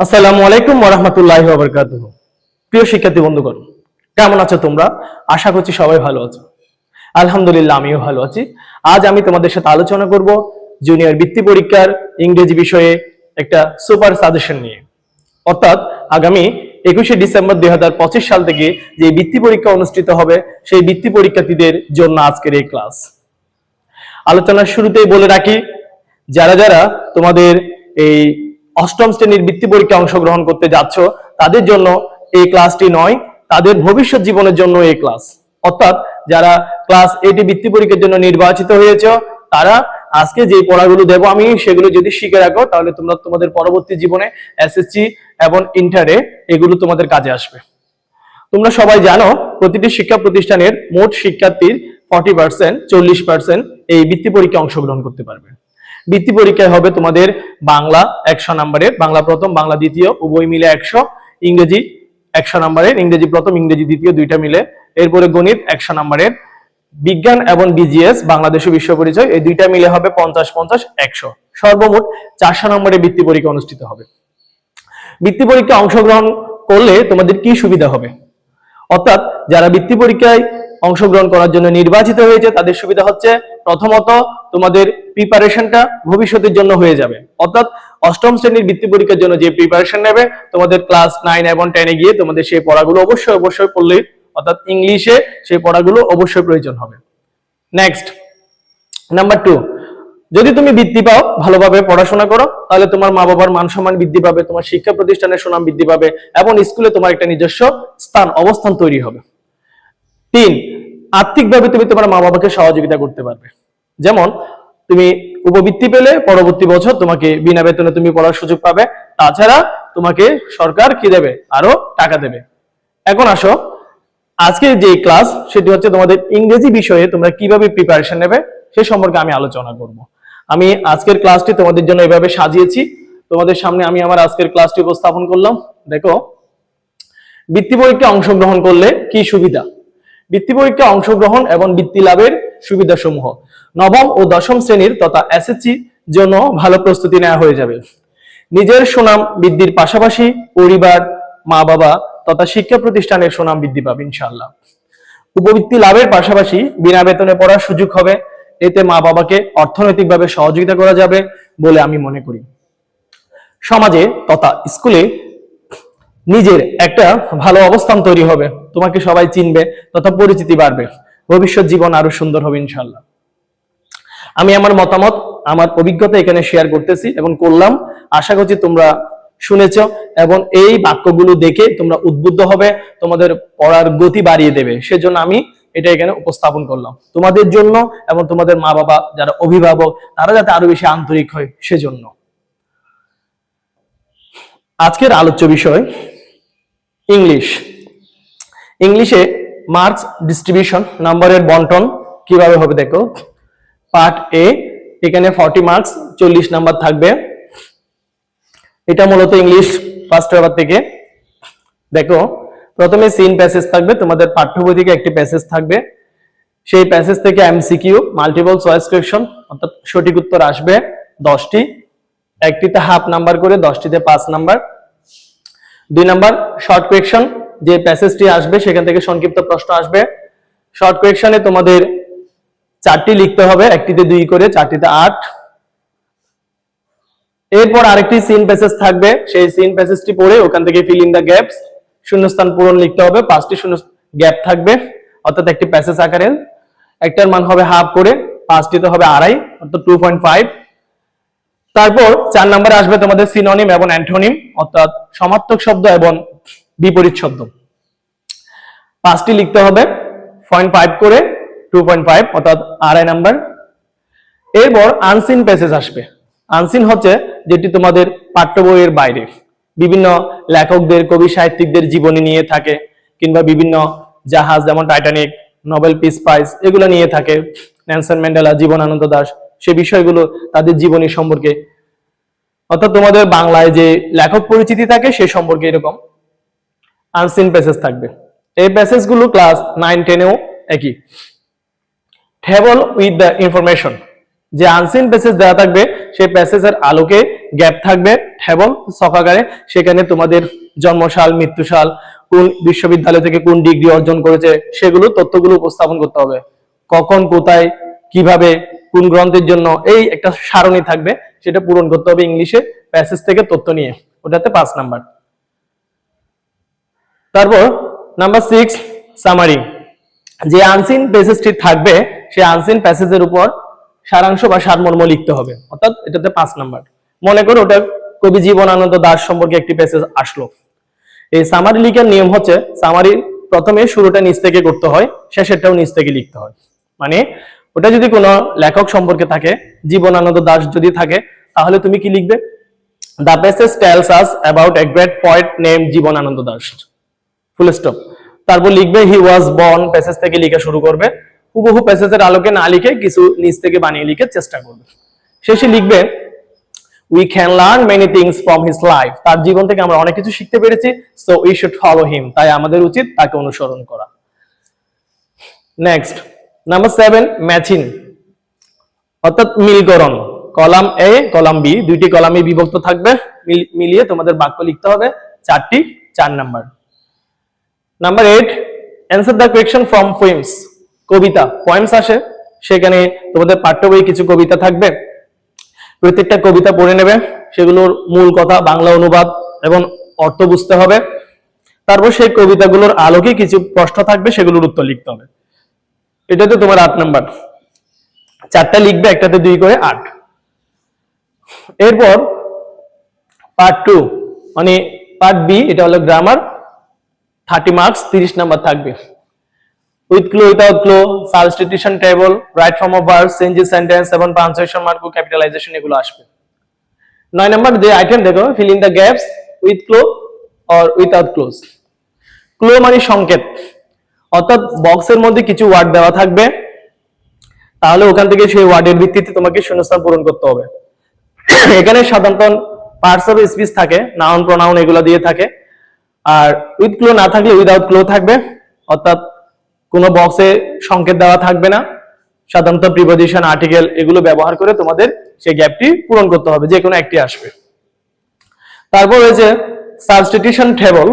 আসসালামু আলাইকুম ওরহামতুল্লাহ বরকাত প্রিয় শিক্ষার্থী বন্ধুগণ, কেমন আছো তোমরা? আশা করছি সবাই ভালো আছো। আলহামদুলিল্লাহ, আমিও ভালো আছি। আজ আমি তোমাদের সাথে আলোচনা করব জুনিয়র বৃত্তি পরীক্ষার ইংরেজি বিষয়ে একটা সুপার সাজেশন নিয়ে। অর্থাৎ আগামী একুশে ডিসেম্বর দুই হাজার পঁচিশ সাল থেকে যে বৃত্তি পরীক্ষা অনুষ্ঠিত হবে, সেই বৃত্তি পরীক্ষার্থীদের জন্য আজকের এই ক্লাস আলোচনার শুরুতেই বলে রাখি, যারা যারা তোমাদের এই অষ্টম শ্রেণির বৃত্তি পরীক্ষা অংশগ্রহণ করতে যাচ্ছ, তাদের জন্য এই ক্লাসটি নয়, তাদের ভবিষ্যৎ জীবনের জন্য এই ক্লাস অর্থাৎ যারা ক্লাস এইটি বৃত্তি পরীক্ষার জন্য নির্বাচিত হয়েছে, তারা আজকে যে পড়াগুলো দেব আমি, সেগুলো যদি শিখে রাখো, তাহলে তোমরা তোমাদের পরবর্তী জীবনে এসএসসি এবং ইন্টারে এগুলো তোমাদের কাজে আসবে। তোমরা সবাই জানো, প্রতিটি শিক্ষা প্রতিষ্ঠানের মোট শিক্ষার্থীর ফর্টি পার্সেন্ট চল্লিশ পার্সেন্ট এই বৃত্তি পরীক্ষায় অংশগ্রহণ করতে পারবে। বৃত্তি পরীক্ষায় হবে তোমাদের বাংলা একশো নম্বরের, বাংলা প্রথম, বাংলা দ্বিতীয়, উভয় মিলে একশো, ইংরেজি একশো নম্বরের, ইংরেজি প্রথম, ইংরেজি দ্বিতীয় দুইটা মিলে। এরপরে গণিত একশো নম্বরের। বিজ্ঞান এবং বিজিএস বাংলাদেশ বিশ্ব পরিচয়, এই দুইটা মিলে হবে পঞ্চাশ পঞ্চাশ, একশো। সর্বমোট চারশো নম্বরের বৃত্তি পরীক্ষা অনুষ্ঠিত হবে। বৃত্তি পরীক্ষা অংশগ্রহণ করলে তোমাদের কি সুবিধা হবে? অর্থাৎ যারা বৃত্তি পরীক্ষায় অংশগ্রহণ করার জন্য নির্বাচিত হয়েছে, তাদের সুবিধা হচ্ছে প্রথমত তোমাদের প্রিপারেশনটা ভবিষ্যতের জন্য হয়ে যাবে। অর্থাৎ অষ্টম শ্রেণির বৃত্তি পরীক্ষার জন্য যে প্রিপারেশন নেবে, তোমাদের ক্লাস নাইন এবং টেনে গিয়ে তোমাদের সেই পড়াগুলো অবশ্যই অবশ্যই পড়লেই, অর্থাৎ ইংলিশে সেই পড়াগুলো অবশ্যই প্রয়োজন হবে। নেক্সট নাম্বার টু যদি তুমি বৃদ্ধি পাও, ভালোভাবে পড়াশোনা করো, তাহলে তোমার মা বাবার মান সম্মান বৃদ্ধি পাবে, তোমার শিক্ষা প্রতিষ্ঠানের সুনাম বৃদ্ধি পাবে, এবং স্কুলে তোমার একটা নিজস্ব স্থান, অবস্থান তৈরি হবে। তিন, আর্থিকভাবে তুমি তোমার মা বাবাকে সহযোগিতা করতে পারবে। যেমন তুমি উপবৃত্তি পেলে, পরবর্তী বছর তোমাকে বিনা বেতনে তুমি পড়ার সুযোগ পাবে। তাছাড়া তোমাকে সরকার কি দেবে? আরও টাকা দেবে। এখন আসো। আজকে যে ক্লাস সেটি হচ্ছে তোমাদের ইংরেজি বিষয়ে তোমরা কীভাবে প্রিপারেশন নেবে, সে সম্পর্কে আমি আলোচনা করব। আমি আজকের ক্লাসটি তোমাদের জন্য এভাবে সাজিয়েছি। তোমাদের সামনে আমি আমার আজকের ক্লাসটি উপস্থাপন করলাম। দেখো, বৃত্তি পরীক্ষা অংশগ্রহণ করলে কি সুবিধা? বৃত্তি পরীক্ষা অংশগ্রহণ এবং বৃত্তি লাভের সুবিধা সমূহ নবম ও দশম শ্রেণির তথা এসএসসি জন্য ভালো প্রস্তুতি নেওয়া হয়ে যাবে। নিজের সুনাম বৃদ্ধির পাশাপাশি পরিবার মা বাবা তথা শিক্ষা প্রতিষ্ঠানের সুনাম বৃদ্ধি পাবে ইনশাআল্লাহ। উপবৃত্তি লাভের পাশাপাশি বিনা বেতনে পড়ার সুযোগ হবে। এতে মা বাবাকে অর্থনৈতিকভাবে সহযোগিতা করা যাবে বলে আমি মনে করি। সমাজে তথা স্কুলে নিজের একটা ভালো অবস্থান তৈরি হবে। তোমাকে সবাই চিনবে তথা পরিচিতি বাড়বে। ভবিষ্যৎ জীবন আরও সুন্দর হবে ইনশাল্লাহ আমি আমার মতামত, আমার অভিজ্ঞতা এখানে শেয়ার করতেছি এবং করলাম। আশা করছি তোমরা শুনেছ এবং এই বাক্যগুলো দেখে তোমরা উদ্বুদ্ধ হবে, তোমাদের পড়ার গতি বাড়িয়ে দেবে। সেজন্য আমি এটা এখানে উপস্থাপন করলাম। তোমাদের জন্য এবং তোমাদের মা বাবা যারা অভিভাবক, তারা যাতে আরও বেশি আন্তরিক হয়, সেজন্য। আজকের আলোচ্য বিষয়, ইংলিশ। ইংলিশে মার্কস ডিস্ট্রিবিউশন নাম্বারের বন্টন কীভাবে হবে দেখো? পার্ট এ এখানে ফর্টি মার্কস চল্লিশ নাম্বার থাকবে। এটা মূলত ইংলিশ ফার্স্ট পেপার থেকে। দেখো, প্রথমে সিন প্যাসেজ থাকবে, তোমাদের পাঠ্য বই থেকে একটি প্যাসেজ থাকবে। সেই প্যাসেজ থেকে এমসিকিউ মাল্টিপল চয়েস কোয়েশন অর্থাৎ সঠিক উত্তর আসবে দশটি। একটিতে হাফ নাম্বার করে, দশটিতে পাঁচ নাম্বার দুই নাম্বার শর্ট কোয়েকশন যে প্যাসেজটি আসবে, সেখান থেকে সংক্ষিপ্ত প্রশ্ন আসবে। শর্ট কোয়েকশনে তোমাদের চারটি লিখতে হবে, একটিতে দুই করে, চারটিতে আট। এরপর আরেকটি সিন প্যাসেজ থাকবে, সেই সিন প্যাসেজটি পড়ে ওখান থেকে ফিল ইন দ্য গ্যাপস শূন্যস্থান পূরণ লিখতে হবে, পাঁচটি শূন্য গ্যাপ থাকবে, অর্থাৎ একটি প্যাসেজ আকারে। একটার মান হবে হাফ করে পাঁচটিতে হবে আড়াই, অর্থাৎ টু পয়েন্ট ফাইভ তারপর চার নম্বরে আসবে তোমাদের সিনোনিম এবং অ্যান্টোনিম অর্থাৎ সমার্থক শব্দ এবং বিপরীত শব্দ। পাঁচটি লিখতে হবে। পয়েন্ট ফাইভ করে টু পয়েন্ট ফাইভ অর্থাৎ আড়াই নাম্বার এরপর আনসিন প্যাসেজ আসবে। আনসিন হচ্ছে যেটি তোমাদের পাঠ্য বইয়ের বাইরে। বিভিন্ন লেখকদের, কবি সাহিত্যিকদের জীবনী নিয়ে থাকে, কিংবা বিভিন্ন জাহাজ, যেমন টাইটানিক নোবেল পিস প্রাইজ এগুলো নিয়ে থাকে। ন্যানসন ম্যান্ডেলা জীবনানন্দ দাস, সে বিষয়গুলো তাদের জীবনী সম্পর্কে। অর্থাৎ তোমাদের বাংলায় যে লেখক পরিচিতি থাকে, সে সম্পর্কে এরকম। আনসিন প্যাসেজ থাকবে। এই প্যাসেজগুলো ক্লাস নাইন টেনেও একই। ট্যাবল উইথ দ্য ইনফরমেশন যে আনসিন প্যাসেজ দেওয়া থাকবে, সেই প্যাসেজের আলোকে গ্যাপ থাকবে। এবং সকাকারে সেখানে তোমাদের জন্মসাল, মৃত্যুসাল, কোন বিশ্ববিদ্যালয় থেকে কোন ডিগ্রি অর্জন করেছে, সেগুলো তথ্যগুলো উপস্থাপন করতে হবে। কখন, কোথায়, কীভাবে, কোন গ্রন্থের জন্য, এই একটা সারণী থাকবে, সেটা পূরণ করতে হবে ইংলিশে প্যাসেজ থেকে তথ্য নিয়ে। ওটাতে পাঁচ নাম্বার। তারপর নাম্বার সিক্স সামারি যে আনসিন প্যাসেজটি থাকবে সেই আনসিন প্যাসেজের উপর সারাংশ বা সারমর্ম লিখতে হবে। অর্থাৎ এটাতে পাঁচ নাম্বার মনে করো ওটা কবি জীবনানন্দ দাস সম্পর্কে একটি প্যাসেজ আসলো। এই সামারি লিখার নিয়ম হচ্ছে সামারি প্রথমে শুরুটা নিচ থেকে করতে হয়, শেষেরটাও নিচ থেকে লিখতে হয়। মানে ওটা যদি কোনো লেখক সম্পর্কে থাকে, জীবনানন্দ দাস যদি থাকে, তাহলে তুমি কি লিখবে? The passage tells us about a great poet name Jibanananda Das. Full stop তারপর লিখবে হি ওয়াজ বর্ন প্যাসেজ থেকে লিখে শুরু করবে। হুবহু প্যাসেজের আলোকে না লিখে কিছু নিচ থেকে বানিয়ে লিখে চেষ্টা করবে। শেষে লিখবে we can learn many things from his life তার জীবন থেকে আমরা অনেক কিছু শিখতে পেরেছি so we should follow him তাই আমাদের উচিত তাকে অনুসরণ করা। নেক্সট নাম্বার সেভেন ম্যাচিন অর্থাৎ মিলকরণ। কলাম এ কলাম বি দুইটি কলামে বিভক্ত থাকবে। মিল- মিলিয়ে তোমাদের বাক্য লিখতে হবে। চারটি, চার number. Number eight answer the question from poems Kabita poems আসে। সেখানে তোমাদের পাঠ্য বই কিছু কবিতা থাকবে। প্রত্যেকটা কবিতা পড়ে নেবে। সেগুলোর মূল কথা বাংলা অনুবাদ এবং অর্থ বুঝতে হবে। তারপর সেই কবিতাগুলোর আলোকে কিছু প্রশ্ন থাকবে, সেগুলোর উত্তর লিখতে হবে। এটাতে তোমার আট নাম্বার। চারটা লিখবে, একটাতে দুই করে আট। এরপর পার্ট টু মানে পার্ট বি এটা হলো গ্রামার থার্টি মার্কস, তিরিশ নাম্বার থাকবে। With clue without clue substitution table right form of verb changes sentence এবং পাঞ্চুয়েশন মার্ক ক্যাপিটালাইজেশন এগুলো আসবে। নয় নাম্বার যে আইটেম দেখো fill in the gaps with clue or without clues clue মানে সংকেত। অর্থাৎ বক্সের মধ্যে কিছু ওয়ার্ড দেওয়া থাকবে। তাহলে ওখান থেকে সেই ওয়ার্ডের ভিত্তিতে তোমাকে শূন্যস্থান পূরণ করতে হবে। এখানে সাধারণত পার্টস অফ স্পিচ থাকে নাউন প্রোনাউন এগুলো দিয়ে থাকে। আর উইথ ক্লো না থাকলে উইদাউট ক্লো থাকবে। অর্থাৎ কোনো বক্সে সংকেত দেওয়া থাকবে না। সাধারণত প্রিপোজিশন আর্টিকেল এগুলো ব্যবহার করে তোমাদের সেই গ্যাপটি পূরণ করতে হবে, যে কোনো একটি আসবে। তারপর রয়েছে সাবস্টিটিউশন টেবল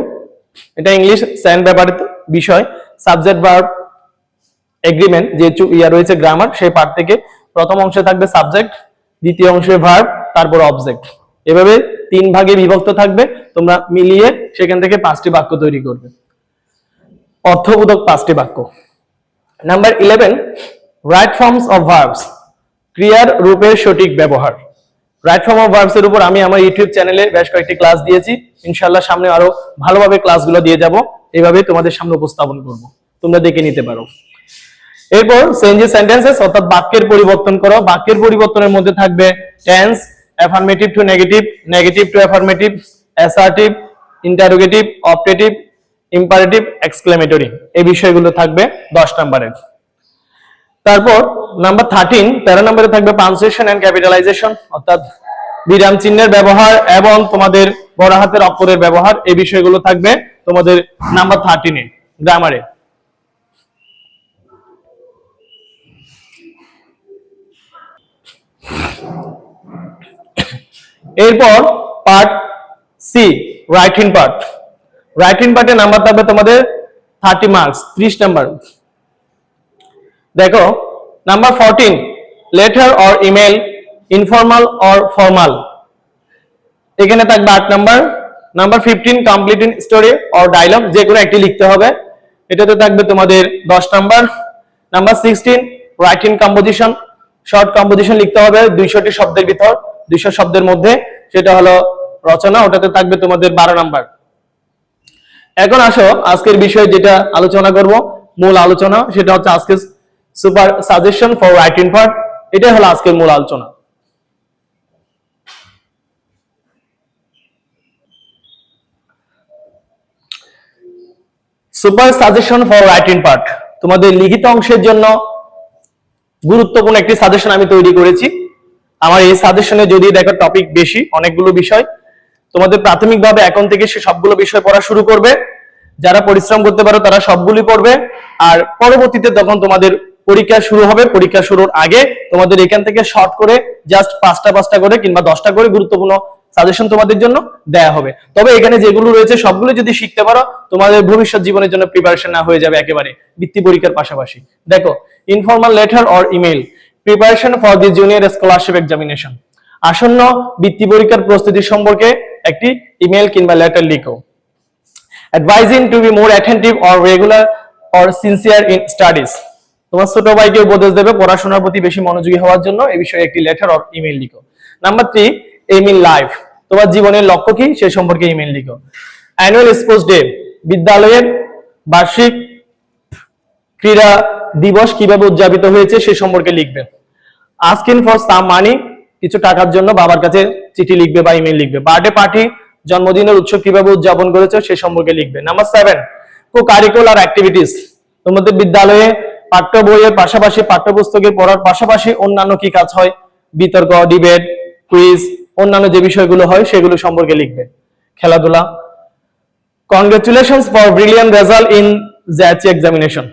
এটা ইংলিশ স্যান্ড ব্যাপারের বিষয়। সাবজেক্ট ভার্ব এগ্রিমেন্ট যে ইয়া রয়েছে গ্রামার সেই পার্ট থেকে প্রথম অংশে থাকবে সাবজেক্ট দ্বিতীয় অংশে ভার্ব তারপর অবজেক্ট এভাবে তিন ভাগে বিভক্ত থাকবে। তোমরা মিলিয়ে সেখান থেকে পাঁচটি বাক্য তৈরি করবে। অর্থবোধক পাঁচটি বাক্য। Number eleven right forms of verbs ক্রিয়ার রূপের সঠিক ব্যবহার। রাইট ফর্ম অফ ভার্বস এর উপর আমি আমার ইউটিউব চ্যানেলে বেশ কয়েকটি ক্লাস দিয়েছি। ইনশাআল্লাহ সামনে আরও ভালোভাবে ক্লাসগুলো দিয়ে যাব। এইভাবে তোমাদের সামনে উপস্থাপন করব। তোমরা দেখে নিতে পারো। এরপর চেঞ্জেস সেন্টেন্সেস অর্থাৎ বাক্যের পরিবর্তন করো। বাক্যের পরিবর্তনের মধ্যে থাকবে tense affirmative to negative negative to affirmative assertive interrogative optative imperative exclamatory এই বিষয়গুলো থাকবে দশ নম্বরের তারপর নাম্বার থার্টিন তেরো নম্বরে থাকবে পাঞ্চুয়েশন এন্ড ক্যাপিটালাইজেশন অর্থাৎ বিরাম চিহ্নের ব্যবহার এবং তোমাদের বড় হাতের অক্ষরের ব্যবহার, এই বিষয়গুলো থাকবে তোমাদের নাম্বার থার্টিনে গ্রামারে এরপর part C writing part writing পার্টে নাম্বার থাকবে তোমাদের থার্টি মার্কস ত্রিশ নাম্বার দেখো number fourteen letter or email informal or formal এখানে থাকবে আট number number fifteen completing story or dialogue যে কোনো একটি লিখতে হবে। এটাতে থাকবে তোমাদের দশ number number sixteen writing composition short composition লিখতে হবে, দুইশোটি শব্দের ভিতর। দুইশো শব্দের মধ্যে সেটা হলো রচনা, ওটাতে থাকবে তোমাদের বারো নাম্বার। এখন আসো, আজকের বিষয়ে যেটা আলোচনা করব, মূল আলোচনা, সেটা হচ্ছে আজকে super suggestion for writing part. এটাই হলো আজকের মূল আলোচনা। Super suggestion for writing part. তোমাদের লিখিত অংশের জন্য গুরুত্বপূর্ণ একটি সাজেশন আমি তৈরি করেছি। আমার এই সাজেশনে যদি দেখো টপিক বেশি, অনেকগুলো বিষয়, তোমাদের প্রাথমিকভাবে এখন থেকে সে সবগুলো বিষয় পড়া শুরু করবে। যারা পরিশ্রম করতে পারো তারা সবগুলি পড়বে। আর পরবর্তীতে তখন তোমাদের পরীক্ষা শুরু হবে, পরীক্ষা শুরুর আগে তোমাদের এখান থেকে শর্ট করে জাস্ট পাঁচটা পাঁচটা করে কিংবা দশটা করে গুরুত্বপূর্ণ সাজেশন তোমাদের জন্য দেয়া হবে। তবে এখানে যেগুলো রয়েছে, সবগুলো যদি শিখতে পারো, তোমাদের ভবিষ্যৎ জীবনের জন্য প্রিপারেশন না হয়ে যাবে একেবারে বৃত্তি পরীক্ষার পাশাপাশি। দেখো informal letter or email preparation for the junior scholarship examination আসন্ন বৃত্তি পরীক্ষার প্রস্তুতি সম্পর্কে একটি ইমেল কিংবা লেটার লিখো। advising to be more attentive or regular or sincere in studies তোমার ছোট ভাইকে উপদেশ দেবে পড়াশোনার প্রতি বেশি মনোযোগী হওয়ার জন্য এই বিষয়ে একটি লেটার অর ইমেল লিখো। Number three aim in life তোমার জীবনের লক্ষ্য কি সে সম্পর্কে ইমেল লিখো। অ্যানুয়াল স্পোর্টস ডে বিদ্যালয়ের বার্ষিক ক্রীড়া দিবস কীভাবে উদযাপিত হয়েছে সে সম্পর্কে লিখবে। আস্কিং ফর সাম মানি কিছু টাকার জন্য বাবার কাছে চিঠি লিখবে বা ইমেল লিখবে। বার্থডে পার্টি জন্মদিনের উৎসব কীভাবে উদযাপন করেছে সে সম্পর্কে লিখবে। Number seven co curricular activities তোমাদের বিদ্যালয়ে পাঠ্য বইয়ের পাশাপাশি পাঠ্যপুস্তকে পড়ার পাশাপাশি অন্যান্য কি কাজ হয়? বিতর্ক ডিবেট কুইজ অন্যান্য যে বিষয়গুলো হয় সেগুলো সম্পর্কে লিখবে। খেলাধুলা congratulations for brilliant result in JSC examination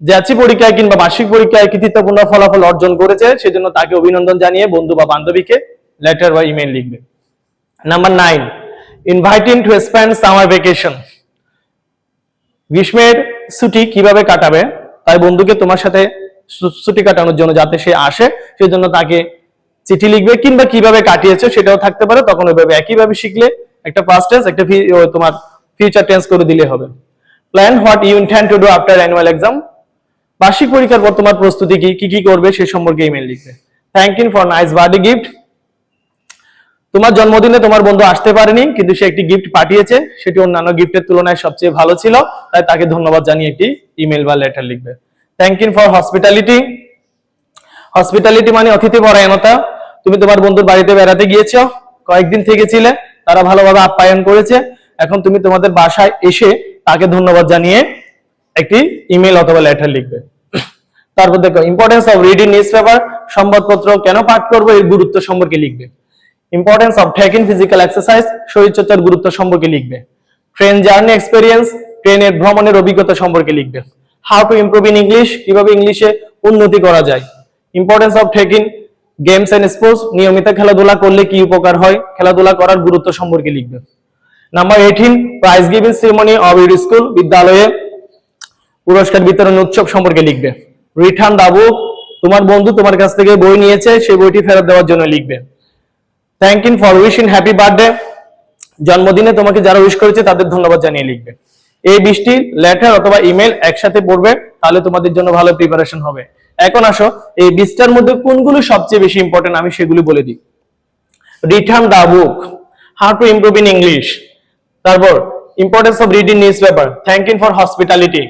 JSC পরীক্ষায় কিংবা বার্ষিক পরীক্ষায় কৃতিত্বপূর্ণ ফলাফল অর্জন করেছে, সেজন্য তাকে অভিনন্দন জানিয়ে বন্ধু বা বান্ধবীকে লেটার বা ইমেল লিখবে। Number nine inviting to spend summer vacation গ্রীষ্মের ছুটি কীভাবে কাটাবে? তাই বন্ধুকে তোমার সাথে ছুটি কাটানোর জন্য যাতে সে আসে, সেজন্য তাকে চিঠি লিখবে কিংবা কীভাবে কাটিয়েছে সেটাও থাকতে পারে। তখন ওইভাবে একইভাবে শিখলে একটা পাস্ট টেন্স একটা তোমার ফিউচার টেন্স করে দিলে হবে। Plan what you intend to do after annual exam বার্ষিক পরীক্ষার পর তোমার প্রস্তুতি কি কি কি করবে সে সম্পর্কে ইমেল লিখবে। Thank you for nice birthday gift তোমার জন্মদিনে তোমার বন্ধু আসতে পারেনি, কিন্তু সে একটি গিফট পাঠিয়েছে। সেটি অন্যান্য গিফটের তুলনায় সবচেয়ে ভালো ছিল, তাই তাকে ধন্যবাদ জানিয়ে একটি ইমেল বা লেটার লিখবে। Thank you for hospitality hospitality মানে অতিথি পরায়ণতা। তুমি তোমার বন্ধুর বাড়িতে বেড়াতে গিয়েছো, কয়েকদিন থেকেছিলে, তারা ভালোভাবে আপ্যায়ন করেছে। এখন তুমি তোমাদের বাসায় এসে তাকে ধন্যবাদ জানিয়ে একটি ইমেল অথবা লেটার লিখবে। তারপর দেখো importance of reading news paper সংবাদপত্র কেন পাঠ করব, এর গুরুত্ব সম্পর্কে লিখবে। Importance of taking physical exercise শরীরচর্চার গুরুত্ব সম্পর্কে লিখবে। ট্রেন জার্নি এক্সপেরিয়েন্স ট্রেনের ভ্রমণের অভিজ্ঞতা সম্পর্কে লিখবে। How to improve in English কীভাবে ইংলিশে উন্নতি করা যায়। Importance of taking games and sports নিয়মিত খেলাধুলা করলে কি উপকার হয়, খেলাধুলা করার গুরুত্ব সম্পর্কে লিখবে। Number eighteen prize giving ceremony of your school বিদ্যালয়ে পুরস্কার বিতরণ উৎসব সম্পর্কে লিখবে। রিটার্ন দা বুক তোমার বন্ধু তোমার কাছ থেকে বই নিয়েছে, সেই বইটি ফেরত দেওয়ার জন্য লিখবে। Thank you for wishing happy birthday জন্মদিনে তোমাকে যারা উইশ করেছে, তাদের ধন্যবাদ জানিয়ে লিখবে। এই বৃষ্টি লেটার অথবা ইমেল একসাথে পড়বে, তাহলে তোমাদের জন্য ভালো প্রিপারেশন হবে। এখন আসো, এই বিশটার মধ্যে কোনগুলো সবচেয়ে বেশি ইম্পর্টেন্ট আমি সেগুলি বলে দিই। Return the book how to improve in English তারপর importance of reading news paper thank you for hospitality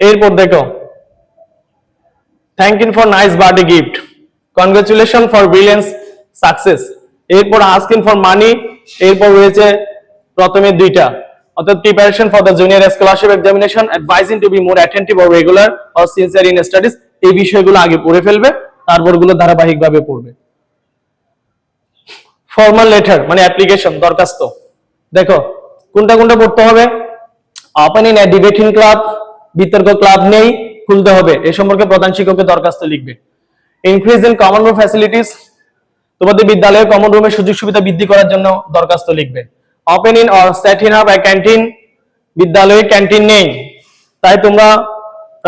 এরপর দেখো। Thank you for nice birthday gift congratulation for brilliance success এরপর আস্কিং ফর মানি এরপর রয়েছে প্রথমে দুইটা। অর্থাৎ preparation for the junior scholarship examination advising to be more attentive or regular or sincere in studies এই বিষয়গুলো আগে পড়ে ফেলবে তারপরগুলো ধারাবাহিকভাবে পড়বে। ফর্মাল লেটার মানে অ্যাপ্লিকেশন দরখাস্ত। দেখো, কোনটা কোনটা পড়তে হবে? ওপেন ইন ডিবেটিং ক্লাব বিতর্ক ক্লাব নেই, খুলতে হবে। এ সম্পর্কে প্রধান শিক্ষককে দরখাস্ত লিখবে। Increasing common room facilities তোমাদের বিদ্যালয়ে কমন রুমের সুযোগ সুবিধা বৃদ্ধি করার জন্য দরখাস্ত লিখবে। Opening or setting up canteen বিদ্যালয়ে ক্যান্টিন নেই। তাই তোমরা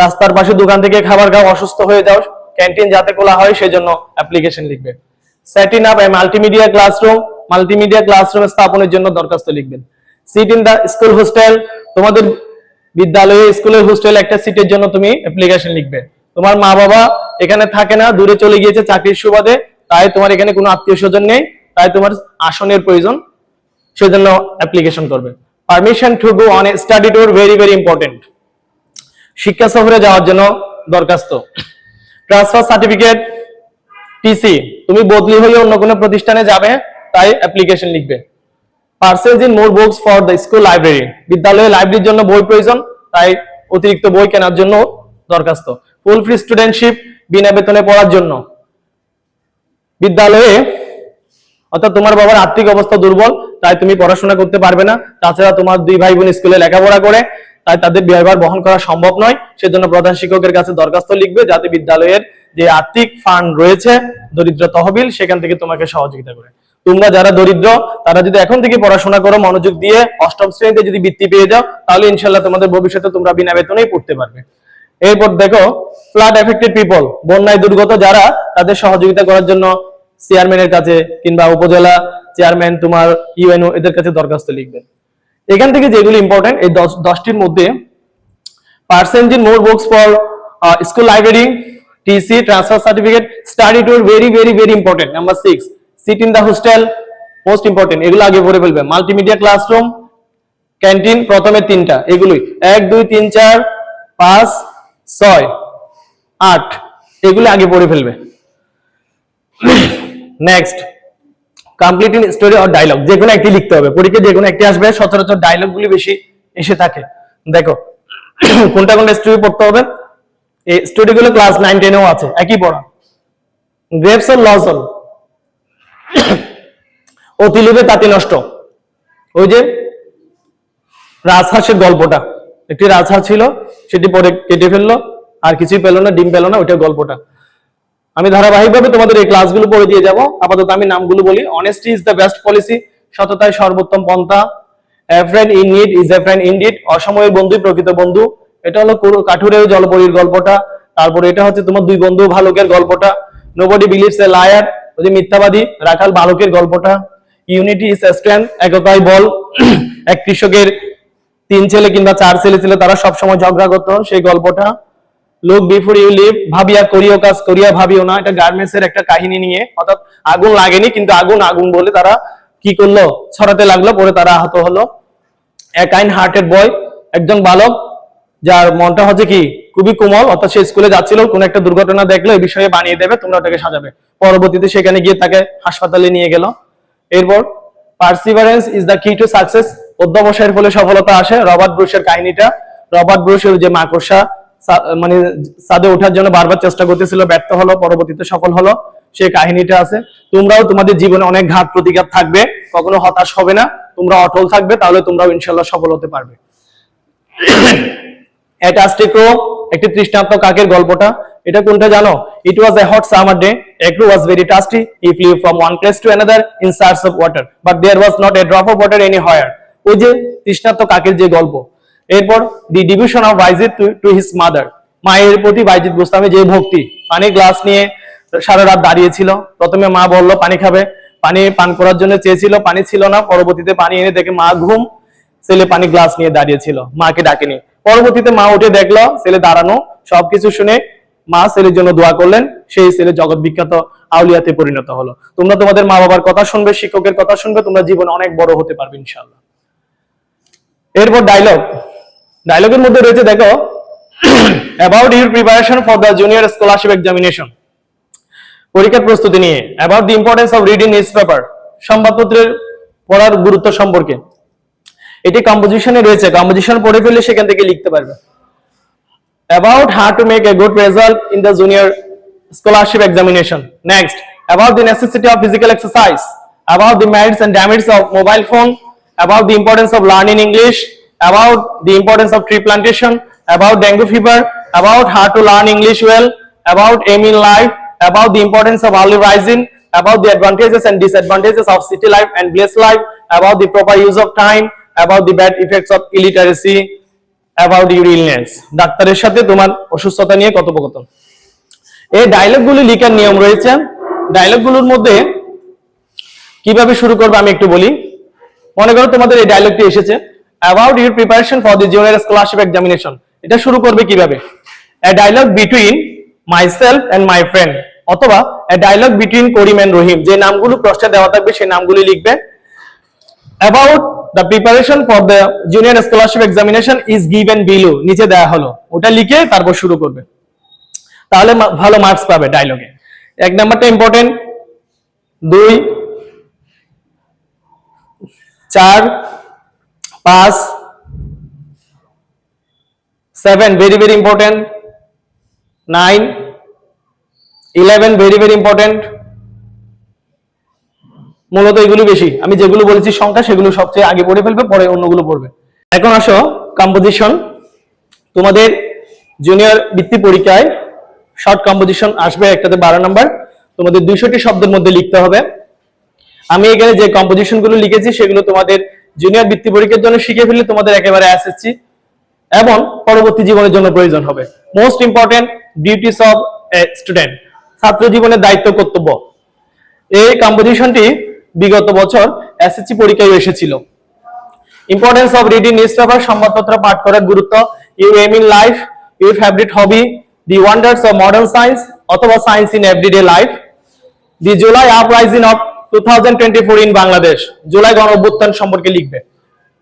রাস্তার পাশে দোকান থেকে খাবার খাও, অসুস্থ হয়ে যাও ক্যান্টিন যাতে খোলা হয়, সেজন্য অ্যাপ্লিকেশন লিখবে। Setting up multimedia classroom multimedia classroom স্থাপনের জন্য দরখাস্ত লিখবেন। Seat in the school hostel তোমাদের বিদ্যালয়ে স্কুলের হোস্টেল একটা সিটের জন্য তুমি অ্যাপ্লিকেশন লিখবে। তোমার মা বাবা এখানে থাকে না, দূরে চলে গিয়েছে চাকরির সুবাদে, তাই তোমার এখানে কোনো আত্মীয় স্বজন নেই, তাই তোমার আসনের প্রয়োজন, সেজন্য অ্যাপ্লিকেশন করবে। Permission to go on study tour very very important শিক্ষা সফরে যাওয়ার জন্য দরখাস্ত। ট্রান্সফার সার্টিফিকেট টিসি তুমি বদলি হয়ে অন্য কোনো প্রতিষ্ঠানে যাবে, তাই অ্যাপ্লিকেশন লিখবে। Purchasing more books for the school library বিদ্যালয়ে লাইব্রেরির জন্য বই প্রয়োজন, তাই অতিরিক্ত বই কেনার জন্য দরখাস্ত। ফুল ফ্রি স্টুডেন্টশিপ বিনা বেতনে পড়ার জন্য। বিদ্যালয়ে, অর্থাৎ তোমার বাবার আর্থিক অবস্থা দুর্বল, তাই তুমি পড়াশোনা করতে পারবে না। তাছাড়া তোমার দুই ভাই বোন স্কুলে লেখাপড়া করে, তাই তাদের ব্যয়ভার বহন করা সম্ভব নয়। সেজন্য প্রধান শিক্ষকের কাছে দরখাস্ত লিখবে, যাতে বিদ্যালয়ের যে আর্থিক ফান্ড রয়েছে, দরিদ্র তহবিল, সেখান থেকে তোমাকে সহযোগিতা করে। তোমরা যারা দরিদ্র, তারা যদি এখন থেকে পড়াশোনা করো, মনোযোগ দিয়ে অষ্টম শ্রেণীতে যদি বৃত্তি পেয়ে যাও, তাহলে ইনশাল্লাহ তোমাদের ভবিষ্যতে তোমরা বিনা বেতনেই পড়তে পারবে। এরপর দেখো ফ্লাড এফেক্টেড পিপল বন্যায় দুর্গত যারা, তাদের সহযোগিতা করার জন্য চেয়ারম্যানের কাছে কিংবা উপজেলা চেয়ারম্যান তোমার ইউএনও এদের কাছে দরখাস্ত লিখবে এখান থেকে যেগুলি ইম্পর্টেন্ট এই দশ, দশটির মধ্যে purchasing more books for school library TC transfer certificate study tour very very very important number six seat in the hostel most important এগুলো আগে পড়ে ফেলবে। মাল্টিমিডিয়া ক্লাসরুম ক্যান্টিন প্রথমে তিনটা, এগুলোই। এক, দুই, তিন, চার, পাঁচ, ছয়, আট, এগুলো আগে পড়ে ফেলবে। Next completing story or dialogue যে কোনো একটি লিখতে হবে। পরীক্ষা যে কোনো একটি আসবে, সচরাচর ডায়লগ গুলি বেশি এসে থাকে। দেখো, কোনটা কোনটা স্টোরি পড়তে হবে? এই স্টোরি গুলো ক্লাস নাইন টেনেও আছে, একই পড়া। গ্রেপস অর লজল অতি লোভে তাঁতি নষ্ট। ওই যে রাজহাঁসের গল্পটা। একটি রাজহাঁস ছিল, সেটি পরে কেটে ফেলল, আর কিছুই পেল না, ডিম পেল না ওইটার গল্পটা। আমি ধারাবাহিকভাবে তোমাদের এই ক্লাসগুলো পড়ে দিয়ে যাব। আপাতত আমি নামগুলো বলি। Honesty is the best policy সততায় সর্বোত্তম পন্থা। Friend in need is a friend in deed অসময়ের বন্ধুই প্রকৃত বন্ধু। এটা হলো কাঠুরের জলপরীর গল্পটা। তারপরে এটা হচ্ছে তোমার দুই বন্ধু ভালুকের গল্পটা। নোবডি বিলিভস এ লায়ার ওই যে মিথ্যাবাদী রাখাল বালকের গল্পটা ইউনিটি ইজ স্ট্রেংথ একতাই বল। এক কৃষকের তিন ছেলে কিংবা চার ছেলে ছিল, তারা সবসময় ঝগড়া করতো সেই গল্পটা। লুক বিফোর ইউ লিভ ভাবিয়া করিও কাজ, করিয়া ভাবিও না। এটা গার্মেন্টস এর একটা কাহিনী নিয়ে, অর্থাৎ আগুন লাগেনি, কিন্তু আগুন আগুন বলে তারা কি করল? ছড়াতে লাগল, পরে তারা আহত হলো। এ কাইন্ড হার্টেড বয়, একজন বালক, যার মনটা হচ্ছে কি? খুবই কোমল, অর্থাৎ সে স্কুলে যাচ্ছিল, কোন একটা দুর্ঘটনা দেখল, এই বিষয়ে বানিয়ে দেবে, তোমরা ওটাকে সাজাবে। পরবর্তীতে সেখানে গিয়ে তাকে হাসপাতালে নিয়ে গেল। এরপর perseverance is the key to success অধ্যবসায়ের ফলে সফলতা আসে। রবার্ট ব্রুশের কাহিনীটা। রবার্ট ব্রুশের যে মাকড়সা মানে সাদে ওঠার জন্য বারবার চেষ্টা করতেছিল, ব্যর্থ হলো, পরবর্তীতে সফল হলো সেই কাহিনীটা আছে। তোমরাও তোমাদের জীবনে অনেক ঘাত প্রতিঘাত থাকবে, কখনো হতাশ হবে না। তোমরা অটল থাকবে, তাহলে তোমরাও ইনশাল্লাহ সফল হতে পারবে। অ্যাটাস্টিক্রো একটি তৃষ্ণাত্ম কাকের গল্পটা। এটা কোনটা জানো? It was a hot summer day a crow was very thirsty he flew from one place to another in search of water but there was not a drop of water anywhere ওই যে তৃষ্ণাত্ম কাকের যে গল্প। এরপর the devotion of Bayazid to his mother মায়ের প্রতি বাইজিদ গোস্তামে যে ভক্তি। পানি গ্লাস নিয়ে সারা রাত দাঁড়িয়েছিল। প্রথমে মা বলল, পানি খাবে। পানি পান করার জন্য চেয়েছিল। পানি ছিল না। পরবর্তীতে পানি এনে দেখে মা ঘুম। ছেলে পানি গ্লাস নিয়ে দাঁড়িয়েছিল। মাকে ডাকেনি। পরবর্তীতে মা উঠে দেখল ছেলে দাঁড়ানো, সবকিছু শুনে মা ছেলের জন্য দোয়া করলেন। সেই ছেলে জগৎ বিখ্যাত আউলিয়াতে পরিণত হলো। তোমরা তোমাদের মা বাবার কথা শুনবে, শিক্ষকের কথা শুনবে, তোমরা জীবনে অনেক বড় হতে পারবে ইনশাআল্লাহ। এরপর ডায়লগ ডায়লগের মধ্যে রয়েছে, দেখো about your preparation for the junior scholarship examination পরীক্ষার প্রস্তুতি নিয়ে। About the importance of reading news paper সংবাদপত্রের পড়ার গুরুত্ব সম্পর্কে। এটি কম্পোজিশনে রয়েছে কম্পোজিশন পড়ে ফেললে সেখান থেকে লিখতে পারবে about how to make a good result in the junior scholarship examination. Next, about the necessity of physical exercise, about the merits and demerits of mobile phone, about the importance of learning English, about the importance of tree plantation, about dengue fever, about how to learn English well, about aim in life, about the importance of early rising, about the advantages and disadvantages of city life and village life, about the proper use of time, about the bad effects of illiteracy, about your illness ডাক্তারের সাথে তোমার অসুস্থতা নিয়ে কথোপকথন। এই ডায়লগগুলি লিখার নিয়ম রয়েছে। ডায়লগগুলোর মধ্যে কীভাবে শুরু করবে আমি একটু বলি। মনে করো তোমাদের এই ডায়লগটি এসেছে। About your preparation for the junior scholarship examination এটা শুরু করবে কীভাবে? A dialogue between myself and my friend অথবা a dialogue between Karim and Rahim যে নামগুলো প্রশ্নে দেওয়া থাকবে সেই নামগুলি লিখবে। About the preparation for the junior scholarship examination is given below, নিচে দেয়া হলো। ওটা লিখে তারপর শুরু করবে। তাহলে ভালো মার্কস পাবে ডায়লগে এক নাম্বারটা ইম্পর্টেন্ট দুই, চার, পাঁচ seven very very important nine eleven very very important মূলত এগুলো বেশি। আমি যেগুলো বলেছি সংখ্যা, সেগুলো সবচেয়ে আগে পড়ে ফেলবে, পরে অন্যগুলো পড়বে। এখন আসো কম্পোজিশন তোমাদের জুনিয়র বৃত্তি পরীক্ষায় শর্ট কম্পোজিশন আসবে একটাতে বারো নাম্বার তোমাদের দুইশোটি শব্দের মধ্যে লিখতে হবে। আমি এখানে যে কম্পোজিশনগুলো লিখেছি, সেগুলো তোমাদের জুনিয়র বৃত্তি পরীক্ষার জন্য শিখে ফেললে তোমাদের একেবারে এসএসসি এবং পরবর্তী জীবনের জন্য প্রয়োজন হবে। Most important duties of student ছাত্র জীবনের দায়িত্ব, কর্তব্য। এই কম্পোজিশনটি বিগত বছর এসএসসি পরীক্ষায় এসেছিল। Importance of reading news paper সংবাদপত্র পাঠ করার গুরুত্ব। You aim in life your favourite hobby the wonders of modern science অথবা science in everyday life the July uprising of two thousand twenty four in Bangladesh July গণ অভ্যুত্থান সম্পর্কে লিখবে।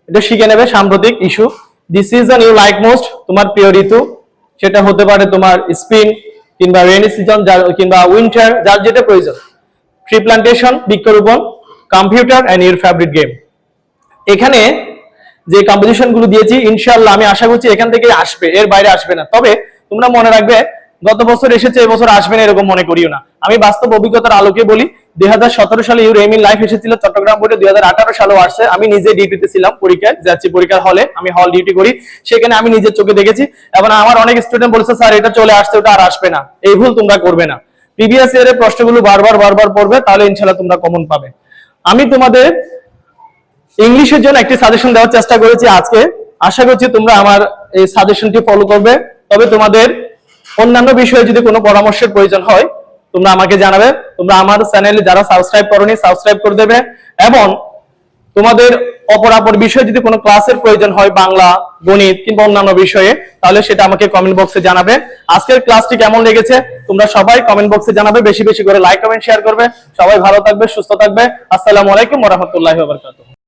এটা শিখে নেবে সাম্প্রতিক issue the season you like most তোমার প্রিয় ঋতু। সেটা হতে পারে তোমার স্প্রিং কিংবা রেনি সিজন কিংবা উইন্টার যার যেটা প্রয়োজন। ট্রি প্লান্টেশন বৃক্ষরোপণ। Computer and your favourite game এখানে যে কম্পোজিশনগুলো দিয়েছি ইনশাল্লাহ আমি আশা করছি এখান থেকে আসবে, এর বাইরে আসবে না। তবে তোমরা মনে রাখবে, গত বছর এসেছে এবছর আসবে না এরকম মনে করিও না। আমি বাস্তব অভিজ্ঞতার আলোকে বলি দুই সালে ইউর এমিন লাইফ এসেছিল, চট্টগ্রাম বোর্ডে দুই সালেও আসছে। আমি নিজে ডিউটিতে ছিলাম, পরীক্ষায়, যাচ্ছি পরীক্ষার হলে আমি হল ডিউটি করি। সেখানে আমি নিজের চোখে দেখেছি, এবং আমার অনেক স্টুডেন্ট বলছে, স্যার, এটা চলে আসছে, ওটা আর আসবে না। এই ভুল তোমরা করবে না। প্রিভিয়াস ইয়ারের প্রশ্নগুলো বারবার বারবার পড়বে, তাহলে ইনশাল্লাহ তোমরা কমন পাবে। আমি তোমাদের ইংলিশের জন্য একটি সাজেশন দেওয়ার চেষ্টা করেছি আজকে। আশা করছি তোমরা আমার এই সাজেশনটি ফলো করবে। তবে তোমাদের অন্যান্য বিষয়ে যদি কোনো পরামর্শের প্রয়োজন হয়, তোমরা আমাকে জানাবে। তোমরা আমার চ্যানেলে যারা সাবস্ক্রাইব করনি সাবস্ক্রাইব করে দেবে। এবং তোমাদের অপরাপর বিষয়ে যদি কোনো ক্লাসের প্রয়োজন হয় বাংলা, গণিত কিংবা অন্যান্য বিষয়ে, তাহলে সেটা আমাকে কমেন্ট বক্সে জানাবে। আজকের ক্লাসটি কেমন লেগেছে? তোমরা সবাই কমেন্ট বক্সে জানাবে, বেশি বেশি করে লাইক কমেন্ট শেয়ার করবে। সবাই ভালো থাকবে, সুস্থ থাকবে। আসসালামু আলাইকুম রাহমাতুল্লাহি